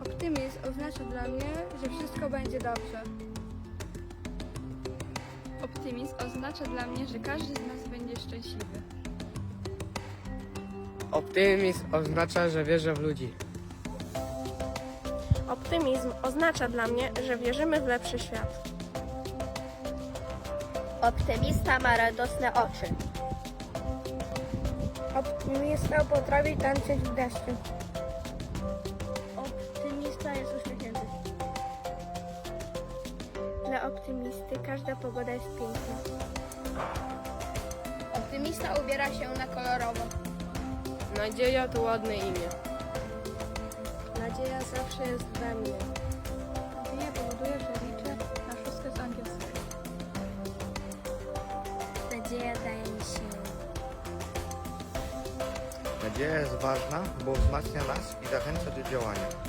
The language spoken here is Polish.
Optymizm oznacza dla mnie, że wszystko będzie dobrze. Optymizm oznacza dla mnie, że każdy z nas będzie szczęśliwy. Optymizm oznacza, że wierzę w ludzi. Optymizm oznacza dla mnie, że wierzymy w lepszy świat. Optymista ma radosne oczy. Optymista potrafi tańczyć w deszczu. Dla optymisty każda pogoda jest piękna. Optymista ubiera się na kolorowo. Nadzieja to ładne imię. Nadzieja zawsze jest we mnie. Nadzieja powoduje, że liczę na szóstkę z angielskiego. Nadzieja daje mi siłę. Nadzieja jest ważna, bo wzmacnia nas i zachęca do działania.